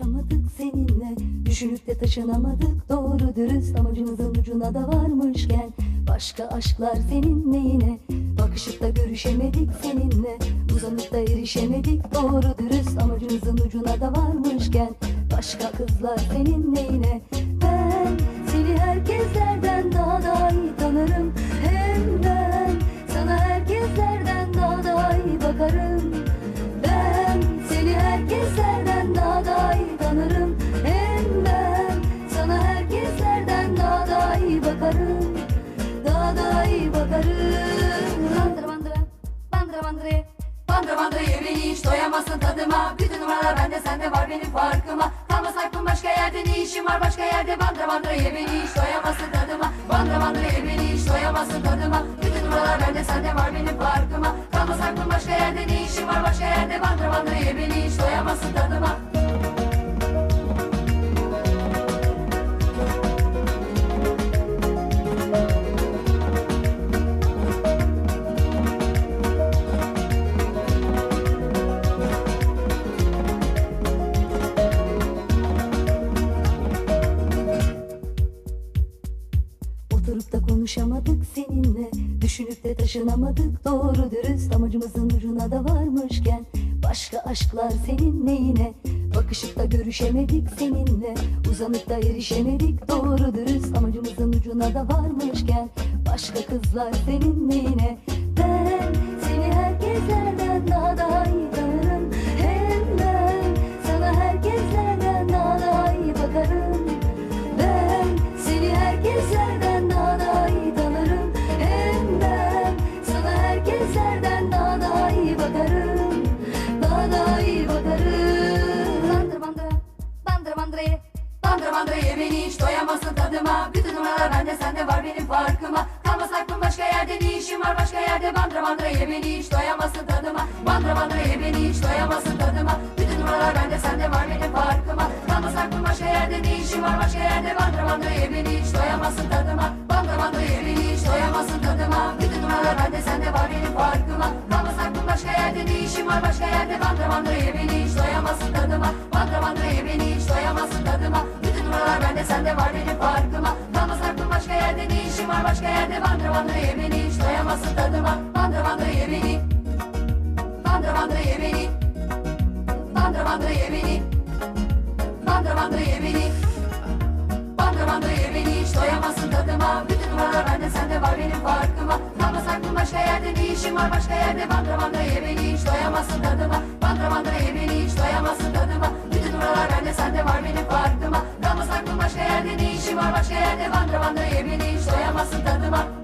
konuşamadık seninle. Düşünüp de taşınamadık doğru dürüst. Amacımızın ucuna da varmışken Başka aşklar senin neyine Bakışıp da görüşemedik seninle. Uzanıp da erişemedik doğru dürüst. Amacımızın ucuna da varmışken Başka kızlar senin neyine Ben seni herkeslerden daha da iyi tanırım doyamazsın tadıma Bütün numaralar bende sende var benim farkıma. Kalmaz aklım başka yerde ne işim var başka yerde? Bandıra bandıra ye beni hiç doyamazsın tadıma. Bandıra bandıra ye beni hiç doyamazsın tadıma. Bütün numaralar bende sende var benim farkıma. Kalmaz aklım başka yerde ne işim var başka yerde? Bandıra bandıra ye beni hiç doyamazsın tadıma Konuşamadık seninle. Düşünüp de taşınamadık. Doğru dürüst Amacımızın ucuna da varmışken Başka aşklar senin neyine? Bakışıp da görüşemedik seninle. Uzanıp da erişemedik. Doğru dürüst Amacımızın ucuna da varmışken Başka kızlar senin neyine? Ben seni herkeslerden daha da iyi yerde Bandıra bandıra ye beni hiç doyamazsın tadıma. Bandıra bandıra ye beni hiç doyamazsın tadıma. Bütün numaralar bende sende var benim farkıma? Kalmaz aklım başka yerde ne işim var başka yerde? Bandıra bandıra ye beni hiç doyamazsın tadıma. Bandıra bandıra ye beni hiç doyamazsın tadıma. Bütün numaralar bende sende var benim farkıma? Kalmaz aklım başka yerde ne işim var başka yerde? Bandıra bandıra ye beni hiç doyamazsın tadıma. Bandıra bandıra ye beni hiç doyamazsın tadıma. Bütün numaralar bende sende var benim farkıma var başka yerde Bandıra bandıra ye beni hiç doyamazsın tadıma Bandıra bandıra ye beni Bandıra bandıra ye beni Bandıra bandıra ye beni Bandıra ye beni Bandıra ye beni hiç doyamazsın tadıma Bütün numaralar bende sende var benim farkıma Kalmaz aklım başka yerde ne işim var başka yerde? Bandıra bandıra ye beni hiç doyamazsın tadıma Bandıra bandıra ye beni hiç doyamazsın tadıma Bütün numaralar bende sende var benim farkıma Kalmaz aklım başka yerde ne işim var başka yerde Bye-bye.